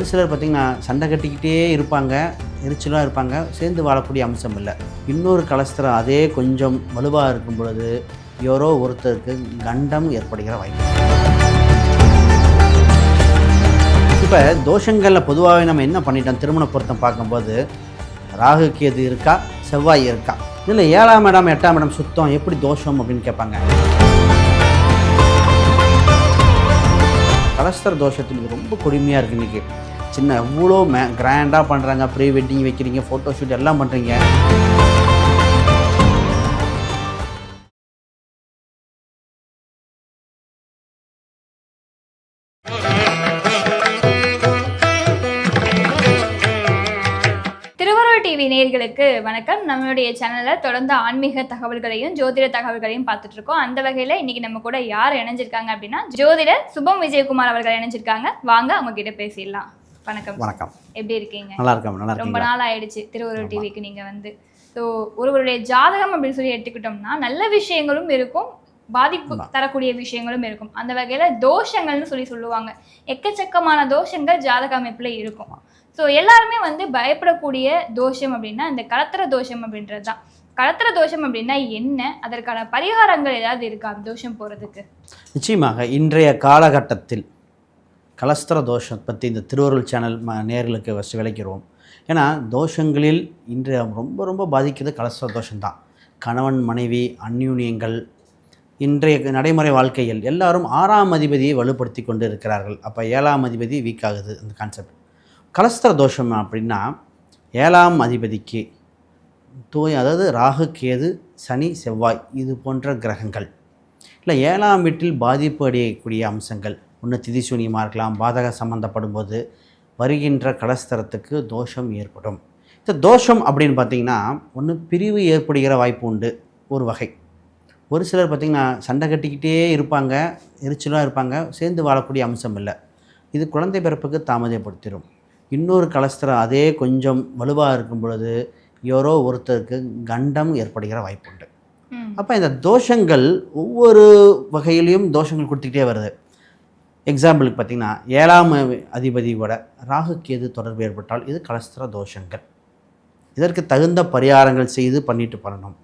ஒரு சிலர் பார்த்திங்கன்னா சண்டை கட்டிக்கிட்டே இருப்பாங்க எரிச்சலாக இருப்பாங்க சேர்ந்து வாழக்கூடிய அம்சம் இல்லை. இன்னொரு கலஸ்தரம் அதே கொஞ்சம் வலுவாக இருக்கும் பொழுது யாரோ ஒருத்தருக்கு கண்டம் ஏற்படுகிற வாய்ப்பு. இப்போ தோஷங்களில் பொதுவாகவே நம்ம என்ன பண்ணிட்டோம்? திருமண பொருத்தம் பார்க்கும்போது ராகு கேது இருக்கா? செவ்வாய் இருக்கா? இதில் ஏழாம் இடம் எட்டாம் இடம் சுத்தம் எப்படி தோஷம் அப்படின்னு கேட்பாங்க? கலஸ்தர தோஷத்தில் ரொம்ப கொடுமையாக இருக்குது இன்றைக்கி சின்ன எவ்வளோ மே கிராண்டாக பண்ணுறாங்க ப்ரீ வெட்டிங் வைக்கிறீங்க ஃபோட்டோ ஷூட் எல்லாம் பண்ணுறீங்க திருவருள் டிவி நேர்களுக்கு வணக்கம். நம்மளுடைய சேனலில் தொடர்ந்து ஆன்மீக தகவல்களையும் ஜோதிட தகவல்களையும் பார்த்துட்டு இருக்கோம் அந்த வகையில் இன்னைக்கு நம்ம கூட யார் இணைஞ்சிருக்காங்க அப்படின்னா ஜோதிடர் சுபம் விஜயகுமார் அவர்கள் இணைஞ்சிருக்காங்க. வாங்க அவங்க கிட்ட பேசிடலாம். வணக்கம். வணக்கம். எப்படி இருக்கீங்க? நல்லா இருக்கேன் நல்லா ரொம்ப நாள் ஆயிடுச்சு திருவருள் டிவிக்கு நீங்க வந்து. ஸோ ஒருவருடைய ஜாதகம் அப்படின்னு சொல்லி எடுத்துக்கிட்டோம்னா நல்ல விஷயங்களும் இருக்கும் பாதிப்பு. தரக்கூடிய விஷயங்களும் இருக்கும். அந்த வகையில தோஷங்கள்னு சொல்லி சொல்லுவாங்க. எக்கச்சக்கமான தோஷங்கள் ஜாதக அமைப்புல இருக்கும். ஸோ எல்லாருமே வந்து பயப்படக்கூடிய தோஷம் அப்படின்னா இந்த கலத்திர தோஷம் அப்படின்றது தான் கலத்திர தோஷம் அப்படின்னா என்ன? அதற்கான பரிகாரங்கள் ஏதாவது இருக்கா தோஷம் போறதுக்கு? நிச்சயமாக இன்றைய காலகட்டத்தில் கலஸ்தர தோஷம் பற்றி இந்த திருவருள் சேனல் ம நேர்களுக்கு ஃபஸ்ட்டு விளக்கிறோம் ஏன்னா தோஷங்களில் இன்று ரொம்ப ரொம்ப பாதிக்கிறது கலஸ்தர தோஷம்தான். கணவன் மனைவி அந்யூன்யங்கள் இன்றைய நடைமுறை வாழ்க்கையில் எல்லாரும் ஆறாம் அதிபதியை வலுப்படுத்தி கொண்டு இருக்கிறார்கள் அப்போ ஏழாம் அதிபதி வீக் ஆகுது அந்த கான்செப்ட் கலஸ்தர தோஷம் அப்படின்னா ஏழாம் அதிபதிக்கு தூய் அதாவது ராகு கேது சனி செவ்வாய் இது போன்ற கிரகங்கள். இல்லை ஏழாம் வீட்டில் பாதிப்பு அடையக்கூடிய அம்சங்கள். ஒன்று திதிசூனியமாக இருக்கலாம் பாதக சம்மந்தப்படும் போது வருகின்ற கலஸ்தரத்துக்கு தோஷம் ஏற்படும். இந்த தோஷம் அப்படின்னு பார்த்தீங்கன்னா ஒன்று பிரிவு ஏற்படுகிற வாய்ப்பு உண்டு ஒரு வகை. ஒரு சிலர் பார்த்திங்கன்னா சண்டை கட்டிக்கிட்டே இருப்பாங்க எரிச்சலாக இருப்பாங்க சேர்ந்து வாழக்கூடிய அம்சம் இல்லை. இது குழந்தை பிறப்புக்கு தாமதப்படுத்திடும் இன்னொரு கலஸ்தரம் அதே கொஞ்சம் வலுவாக இருக்கும் பொழுது யாரோ ஒருத்தருக்கு கண்டம் ஏற்படுகிற வாய்ப்பு உண்டு. அப்போ இந்த தோஷங்கள் ஒவ்வொரு வகையிலையும் தோஷங்கள் கொடுத்துக்கிட்டே வருது. எக்ஸாம்பிளுக்கு பார்த்தீங்கன்னா ஏழாம் அதிபதியோட ராகு கேது தொடர்பு ஏற்பட்டால் இது கலஸ்திர தோஷங்கள். இதற்கு தகுந்த பரிகாரங்கள் செய்து பண்ணிட்டு பண்ணணும்.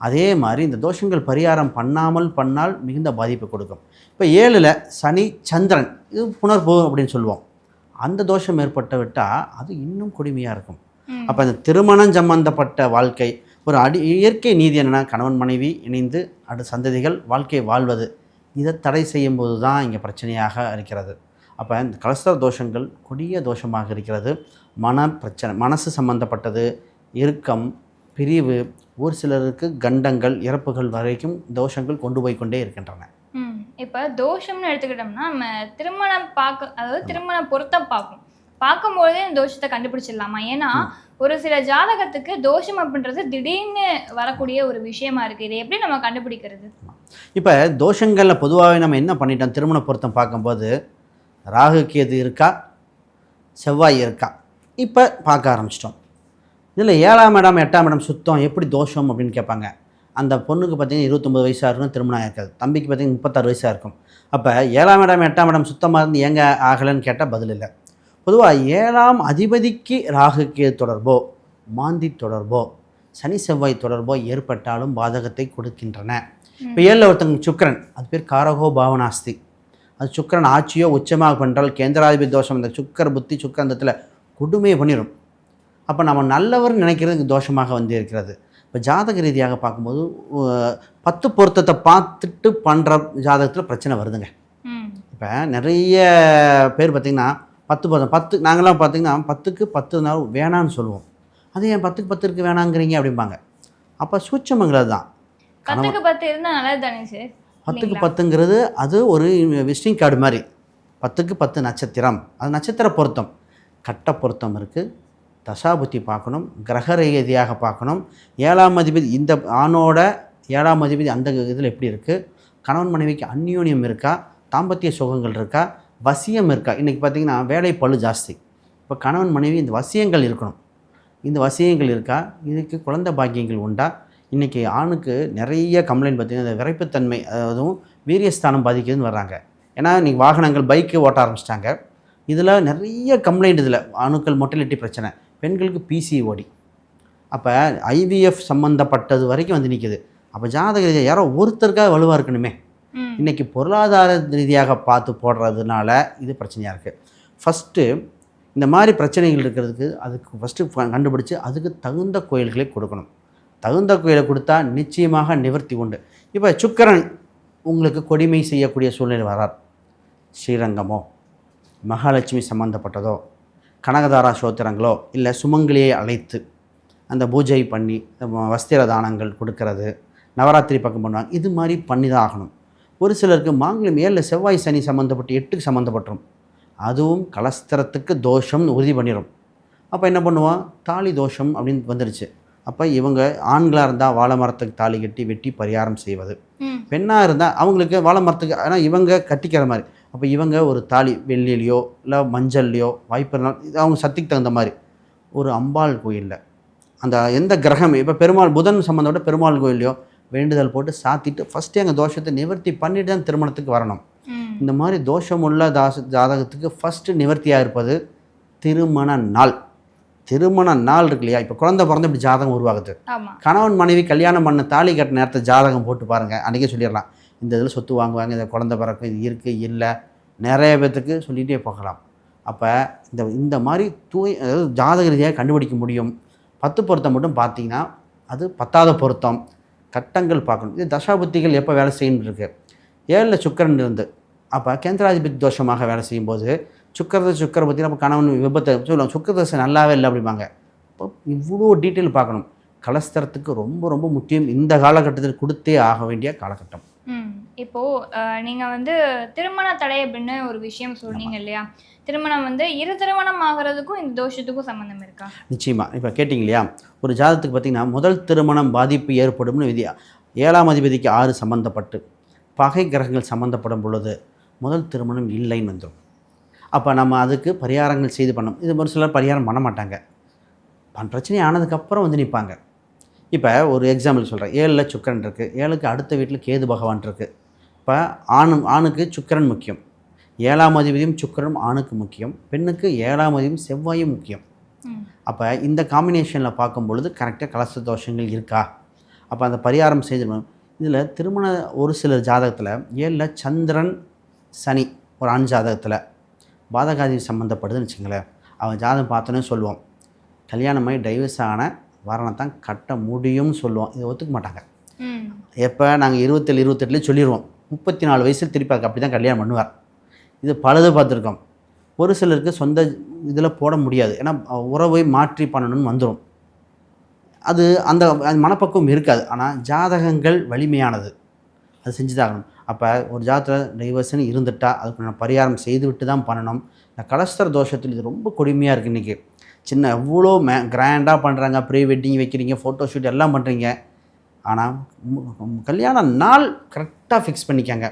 அதே மாதிரி இந்த தோஷங்கள் பரிகாரம் பண்ணாமல் பண்ணால் மிகுந்த பாதிப்பு கொடுக்கும். இப்போ ஏழில் சனி சந்திரன் இது புனர்பூ அப்படின்னு சொல்லுவோம். அந்த தோஷம் ஏற்பட்டு விட்டால் அது இன்னும் கொடுமையாக இருக்கும். அப்போ இந்த திருமணம் சம்பந்தப்பட்ட வாழ்க்கை ஒரு அடி இயற்கை நீதி என்னென்னா கணவன் மனைவி இணைந்து அடு சந்ததிகள் வாழ்க்கை வாழ்வது. இதை தடை செய்யும்போது தான் இங்கே பிரச்சனையாக இருக்கிறது. அப்போ இந்த கலஸ்தர தோஷங்கள் கொடிய தோஷமாக இருக்கிறது. மன பிரச்சனை மனசு சம்பந்தப்பட்டது இறுக்கம் பிரிவு ஒரு சிலருக்கு கண்டங்கள் இறப்புகள் வரைக்கும் தோஷங்கள் கொண்டு போய் கொண்டே இருக்கின்றன. இப்போ தோஷம்னு எடுத்துக்கிட்டோம்னா நம்ம திருமணம் பார்க்க அதாவது திருமண பொருத்தம் பார்க்கும் பார்க்கும்போதே இந்த தோஷத்தை கண்டுபிடிச்சிடலாமா? ஏன்னா ஒரு சில ஜாதகத்துக்கு தோஷம் அப்படின்றது திடீர்னு வரக்கூடிய ஒரு விஷயமா இருக்கு. இதை எப்படி நம்ம கண்டுபிடிக்கிறது? இப்போ தோஷங்களில் பொதுவாகவே நம்ம என்ன பண்ணிட்டோம்? திருமண பொருத்தம் பார்க்கும்போது ராகு கேது இருக்கா? செவ்வாய் இருக்கா? இப்போ பார்க்க ஆரம்பிச்சிட்டோம். இதில் ஏழாம் இடம் எட்டாம் இடம் சுத்தம் எப்படி தோஷம் அப்படின்னு கேட்பாங்க. அந்த பொண்ணுக்கு பார்த்தீங்கன்னா இருபத்தொம்பது வயசாக இருக்கும் திருமணம் ஆயிருக்காது. தம்பிக்கு பார்த்தீங்கன்னா முப்பத்தாறு வயசாக இருக்கும். அப்போ ஏழாம் இடம் எட்டாம் இடம் சுத்தமாக இருந்து ஏங்க ஆகலைன்னு கேட்டால் பதில் இல்லை. பொதுவாக ஏழாம் அதிபதிக்கு ராகு கேது தொடர்போ மாந்தி தொடர்போ சனி செவ்வாய் தொடர்போ ஏற்பட்டாலும் பாதகத்தை கொடுக்கின்றன. இப்போ ஏழில் ஒருத்தங்க சுக்கிரன் அது பேர் காரகோ பாவனாஸ்தி. அது சுக்கிரன் ஆட்சியோ உச்சமாக பண்ணுறால் கேந்திராதிபதி தோஷம் இந்த சுக்கர புத்தி சுக்கரந்தத்தில் கொடுமையை பண்ணிடும் அப்போ நம்ம நல்லவர் நினைக்கிறதுக்கு தோஷமாக வந்து இருக்கிறது. இப்போ ஜாதக ரீதியாக பார்க்கும்போது பத்து பொருத்தத்தை பார்த்துட்டு பண்ணுற ஜாதகத்தில் பிரச்சனை வருதுங்க. இப்போ நிறைய பேர் பார்த்திங்கன்னா பத்து பத்து பத்து நாங்களாம் பார்த்திங்கன்னா பத்துக்கு பத்து நாள் வேணான்னு சொல்லுவோம். அது ஏன் பத்துக்கு பத்து இருக்கு வேணாங்கிறீங்க அப்படிம்பாங்க. அப்போ சூட்சமங்கிறது தான். பத்துக்கு பத்து இருந்தா நல்லது தானே சார் பத்துக்கு? பத்துங்கிறது அது ஒரு விசிட்டிங் கார்டு மாதிரி. பத்துக்கு பத்து நட்சத்திரம். அது நட்சத்திர பொருத்தம். கட்ட பொருத்தம் இருக்குது தசாபுத்தி பார்க்கணும். கிரக ரீதியாக பார்க்கணும். ஏழாம் அதிபதி இந்த ஆணோட ஏழாம் அதிபதி அந்த இதில் எப்படி இருக்குது கணவன் மனைவிக்கு அந்யோன்யம் இருக்கா? தாம்பத்திய சுகங்கள் இருக்கா? வசியம் இருக்கா? இன்றைக்கி பார்த்திங்கன்னா வேலை ஜாஸ்தி. இப்போ கணவன் மனைவி இந்த வசியங்கள் இருக்கணும். இந்த வசியங்கள் இருக்கா? இதுக்கு குழந்தை பாக்கியங்கள் உண்டா? இன்றைக்கி ஆணுக்கு நிறைய கம்ப்ளைண்ட் பார்த்திங்கன்னா இந்த விரைப்புத்தன்மை அதுவும் வீரியஸ்தானம் பாதிக்குதுன்னு வர்றாங்க. ஏன்னா இன்றைக்கி வாகனங்கள் பைக்கு ஓட்ட ஆரம்பிச்சிட்டாங்க. இதில் நிறைய கம்ப்ளைண்ட் இதில். அணுக்கள் மொட்டிலிட்டி பிரச்சனை பெண்களுக்கு பிசிஓடி அப்போ ஐவிஎஃப் சம்மந்தப்பட்டது வரைக்கும் வந்து நிற்குது அப்போ ஜாதக யாரோ ஒருத்தருக்காக வலுவாக இருக்கணுமே. இன்றைக்கி பொருளாதார ரீதியாக பார்த்து போடுறதுனால இது பிரச்சனையாக இருக்குது ஃபஸ்ட்டு இந்த மாதிரி பிரச்சனைகள் இருக்கிறதுக்கு அதுக்கு ஃபஸ்ட்டு கண்டுபிடிச்சி அதுக்கு தகுந்த கோயில்களை கொடுக்கணும். தகுந்த கோயிலை கொடுத்தா நிச்சயமாக நிவர்த்தி உண்டு. இப்போ சுக்கரன் உங்களுக்கு கொடுமை செய்யக்கூடிய சூழ்நிலை வரார். ஸ்ரீரங்கமோ மகாலட்சுமி சம்மந்தப்பட்டதோ கனகதாரா சோத்திரங்களோ இல்லை சுமங்கலியை அழைத்து அந்த பூஜை பண்ணி வஸ்திர தானங்கள் கொடுக்கறது நவராத்திரி பக்கம் பண்ணுவாங்க. இது மாதிரி பண்ணி தான் ஆகணும். ஒரு சிலருக்கு மாங்கல்யம் ஏழில் செவ்வாய் சனி சம்மந்தப்பட்டு எட்டுக்கு சம்மந்தப்பட்டுரும் அதுவும் கலஸ்தரத்துக்கு தோஷம்னு உறுதி பண்ணிடும் அப்போ என்ன பண்ணுவான்? தாலி தோஷம் அப்படின்னு வந்துருச்சு. அப்போ இவங்க ஆண்களாக இருந்தால் வாழை மரத்துக்கு தாலி கட்டி வெட்டி பரிகாரம் செய்வது. பெண்ணாக இருந்தால் அவங்களுக்கு வாழை மரத்துக்கு ஆனால் இவங்க கட்டிக்கிற மாதிரி. அப்போ இவங்க ஒரு தாலி வெள்ளிலையோ இல்லை மஞ்சள்லையோ வாய்ப்பு இது அவங்க சக்திக்கு தகுந்த மாதிரி. ஒரு அம்பாள் கோயிலில். அந்த எந்த கிரகம் இப்போ பெருமாள் புதன் சம்மந்தப்பட்ட பெருமாள் கோயிலையோ வேண்டுதல் போட்டு சாத்திட்டு ஃபஸ்ட்டே அங்கே தோஷத்தை நிவர்த்தி பண்ணிட்டு தான் திருமணத்துக்கு வரணும். இந்த மாதிரி தோஷமுள்ள தாச ஜாதகத்துக்கு ஃபஸ்ட்டு நிவர்த்தியாக இருப்பது திருமண நாள். திருமண நாள் இருக்கு இல்லையா? இப்போ குழந்தை பிறந்து இப்படி ஜாதகம் உருவாகுது. கணவன் மனைவி கல்யாணம் பண்ண தாலி கட்ட நேரத்தை ஜாதகம் போட்டு பாருங்கள் அன்றைக்கே சொல்லிடலாம். இந்த இதில் சொத்து வாங்குவாங்க இந்த குழந்தை பிறக்கும் இது இருக்குது இல்லை. நிறைய பேர்த்துக்கு சொல்லிகிட்டே போகலாம். அப்போ இந்த இந்த மாதிரி தூய் அதாவது ஜாதக ரீதியாக கண்டுபிடிக்க முடியும். பத்து பொருத்தம் மட்டும் பார்த்தீங்கன்னா அது பத்தாத பொருத்தம். கட்டங்கள் பார்க்கணும். இது தசாபுத்திகள் எப்போ வேலை செய்யணும் இருக்கு ஏழில் சுக்கரன் இருந்து அப்போ கேந்திராதிபதி தோஷமாக வேலை செய்யும்போது சுக்கரத சுக்கர பற்றி நம்ம கணவன் விபத்தை சொல்லுவாங்க. சுக்கரதசை நல்லாவே இல்லை அப்படிம்பாங்க. இப்போ இவ்வளோ டீட்டெயில் பார்க்கணும். கலஸ்தரத்துக்கு ரொம்ப ரொம்ப முக்கியம். இந்த காலகட்டத்தில் கொடுத்தே ஆக வேண்டிய காலகட்டம். ம். இப்போ அஹ், நீங்க வந்து திருமண தடை அப்படின்னு ஒரு விஷயம் சொன்னீங்க இல்லையா? திருமணம் வந்து இரு திருமணம் ஆகிறதுக்கும் இந்த தோஷத்துக்கும் சம்பந்தம் இருக்கா? நிச்சயமாக இப்போ கேட்டிங்க இல்லையா? ஒரு ஜாதகத்துக்கு பார்த்திங்கன்னா முதல் திருமணம் பாதிப்பு ஏற்படும்னு விதி ஏழாம் அதிபதிக்கு ஆறு சம்மந்தப்பட்டு பகை கிரகங்கள் சம்மந்தப்படும் பொழுது முதல் திருமணம் இல்லைன்னு வந்துடும் அப்போ நம்ம அதுக்கு பரிகாரங்கள் செய்து பண்ணோம் இது ஒரு சிலர் பரிகாரம் பண்ண மாட்டாங்க. பிரச்சனை ஆனதுக்கப்புறம் வந்து நிற்பாங்க இப்போ ஒரு எக்ஸாம்பிள் சொல்கிறேன். ஏழில் சுக்கரன் இருக்குது ஏழுக்கு அடுத்த வீட்டில் கேது பகவான் இருக்குது இப்போ ஆணு ஆணுக்கு சுக்கிரன் முக்கியம். ஏழாம் அதிபதியும் சுக்கிரனும் ஆணுக்கு முக்கியம். பெண்ணுக்கு ஏழாம் அதிபதியும் செவ்வாயும் முக்கியம். அப்போ இந்த காம்பினேஷனில் பார்க்கும் பொழுது கரெக்டாக கலச தோஷங்கள் இருக்கா? அப்போ அந்த பரிகாரம் செய்திடணும் இதில் திருமண ஒரு சிலர் ஜாதகத்தில் ஏழில் சந்திரன் சனி ஒரு ஆண் ஜாதகத்தில். பாதகாதி சம்மந்தப்படுதுன்னு வச்சுங்களேன் அவன் ஜாதகம் பார்த்தோன்னே சொல்லுவோம் கல்யாணமாகி டைவர்ஸ் ஆன வரணைத்தான் கட்ட முடியும்னு சொல்லுவோம் இதை ஒத்துக்க மாட்டாங்க. எப்போ நாங்கள் இருபத்தேழு இருபத்தெட்டுலேயே சொல்லிடுவோம் முப்பத்தி நாலு வயசில் திருப்பி அதுக்கு அப்படி தான் கல்யாணம் பண்ணுவார். இது பலது பார்த்துருக்கோம். ஒரு சிலருக்கு சொந்த இதில் போட முடியாது. ஏன்னா உறவை மாற்றி பண்ணணும்னு வந்துடும் அது அந்த மனப்பக்குவம் இருக்காது. ஆனால் ஜாதகங்கள் வலிமையானது. அது செஞ்சு தான் ஆகணும் அப்போ ஒரு ஜாதகத்தில் டைவர்ஸ்னு இருந்துட்டா அதுக்கு நான் பரிகாரம் செய்து விட்டு தான் பண்ணணும். இந்த கலஸ்தர தோஷத்தில் இது ரொம்ப கொடுமையாக இருக்குது இன்றைக்கி சின்ன எவ்வளோ மே கிராண்டாக பண்ணுறாங்க ப்ரீ வெட்டிங் வைக்கிறீங்க ஃபோட்டோ ஷூட் எல்லாம் பண்ணுறீங்க ஆனால் கல்யாண நாள் கரெக்டாக ஃபிக்ஸ் பண்ணிக்கங்க.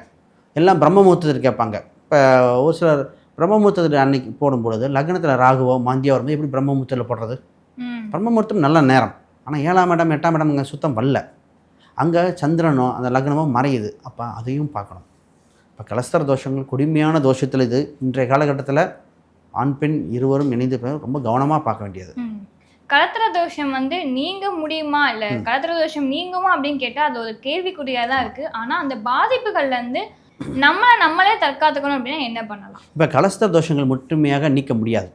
எல்லாம் பிரம்ம முகூர்த்தத்தில் கேட்பாங்க. இப்போ ஒரு சிலர் பிரம்ம முகூர்த்தத்தில் அன்னைக்கு போடும்பொழுது லக்னத்தில் ராகுவோ மாந்தியோ வரும்போது எப்படி பிரம்ம முகூர்த்தத்தில் போடுறது? ம். பிரம்ம முகூர்த்தம் நல்ல நேரம். ஆனால் ஏழாம் இடம் எட்டாம் இடம் இங்கே சுத்தம் வரல. அங்கே சந்திரனோ அந்த லக்னமோ மறையுது. அப்போ அதையும் பார்க்கணும். இப்போ கலஸ்தர தோஷங்கள் கொடுமையான தோஷத்தில் இது. இன்றைய காலகட்டத்தில் ஆண் பெண் இருவரும் இணைந்து ரொம்ப கவனமாக பார்க்க வேண்டியது. கலத்திர தோஷம் வந்து நீங்க முடியுமா? இல்ல கலத்திர தோஷம் நீங்குமா? அப்படின்னு கேட்டா அது ஒரு கேள்விக்குறியா தான் இருக்கு. ஆனா அந்த பாதிப்புகள்ல இருந்து நம்மளை நம்மளே தற்காத்துக்கணும் அப்படின்னா என்ன பண்ணலாம்? இப்போ கலஸ்தர தோஷங்கள் முற்றுமையாக நீக்க முடியாது.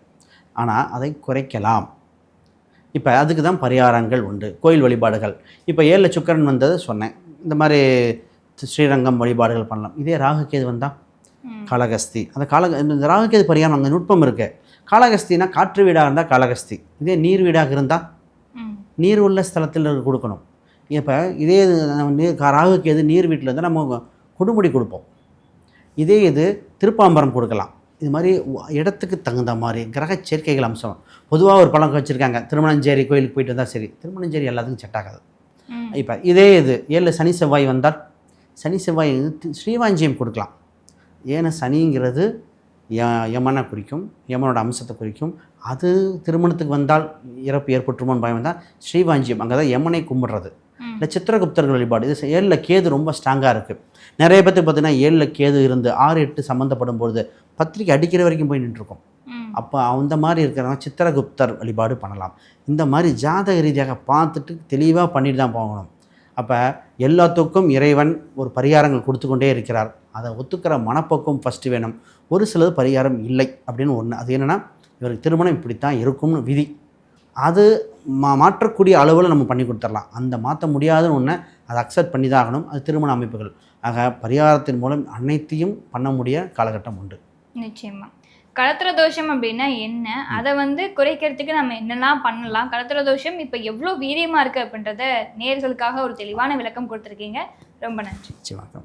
ஆனால் அதை குறைக்கலாம். இப்போ அதுக்கு தான் பரிகாரங்கள் உண்டு. கோயில் வழிபாடுகள். இப்போ ஏழில் சுக்கரன் வந்தது சொன்னேன். இந்த மாதிரி ஸ்ரீரங்கம் வழிபாடுகள் பண்ணலாம். இதே ராகுகேது வந்தால் ம். காளகஸ்தி அந்த கால இந்த ராகுகேது பரிகாரம்? அங்கே நுட்பம் இருக்குது காளகஸ்தினா காற்று வீடாக இருந்தால் காளகஸ்தி இதே நீர் வீடாக இருந்தால். நீர் உள்ள ஸ்தலத்தில் கொடுக்கணும். இப்போ இதே இது நம்ம நீர் ராகுகேது நீர் வீட்டில் இருந்தால் நம்ம கொடுமுடி கொடுப்போம். இதே இது திருப்பாம்பரம் கொடுக்கலாம். இது மாதிரி இடத்துக்கு தகுந்த மாதிரி கிரக சேர்க்கைகள் அம்சம். பொதுவாக ஒரு பழக்கம் வச்சுருக்காங்க. திருமணஞ்சேரி கோயிலுக்கு போயிட்டு வந்தால் சரி. திருமணஞ்சேரி எல்லாத்துக்கும் செட் ஆகாது. இப்போ இதே இது ஏழில் சனி செவ்வாய் வந்தால் சனி செவ்வாய் ஸ்ரீவாஞ்சியம் கொடுக்கலாம். ஏன்னா சனிங்கிறது ய- யமனை குறிக்கும் யமனோட அம்சத்தை குறிக்கும். அது திருமணத்துக்கு வந்தால் இறப்பு ஏற்பட்டுருமோன்னு பயம் வந்தால் ஸ்ரீவாஞ்சியம் அங்கே தான் யமனை கும்பிடுறது. இந்த சித்திரகுப்தர்கள் வழிபாடு இது ஏழில் கேது ரொம்ப ஸ்ட்ராங்காக இருக்குது நிறைய பேத்துக்கு பார்த்தீங்கன்னா ஏழில் கேது இருந்து ஆறு எட்டு சம்மந்தப்படும் பொழுது பத்திரிக்கை அடிக்கிற வரைக்கும் போய் நின்றுருக்கும். அப்போ அந்த மாதிரி இருக்கிறவங்க சித்திரகுப்தர் வழிபாடு பண்ணலாம். இந்த மாதிரி ஜாதக ரீதியாக பார்த்துட்டு தெளிவாக பண்ணிட்டு தான் போகணும். அப்போ எல்லாத்துக்கும் இறைவன் ஒரு பரிகாரங்கள் கொடுத்து கொண்டே இருக்கிறார். அதை ஒத்துக்கிற மனப்போக்கம் ஃபஸ்ட்டு வேணும். ஒரு சிலது பரிகாரம் இல்லை அப்படின்னு ஒன்று அது என்னென்னா இவருக்கு திருமணம் இப்படித்தான் இருக்கும்னு விதி. அது மா மாற்றக்கூடிய அளவில் நம்ம பண்ணி கொடுத்துடலாம். அந்த மாற்ற முடியாதுன்னு ஒன்று அதை அக்செப்ட் பண்ணி தான் ஆகணும். அது திருமண அமைப்புகள். ஆக பரிகாரத்தின் மூலம் அனைத்தையும் பண்ண முடிய காலகட்டம் உண்டு. நிச்சயமா. கலத்திர தோஷம் அப்படின்னா என்ன? அதை வந்து குறைக்கிறதுக்கு நம்ம என்னெல்லாம் பண்ணலாம்? கலத்திர தோஷம் இப்போ எவ்வளோ வீரியமாக இருக்குது அப்படின்றத நேர்களுக்காக ஒரு தெளிவான விளக்கம் கொடுத்துருக்கீங்க. ரொம்ப நன்றி. நிச்சயமாக.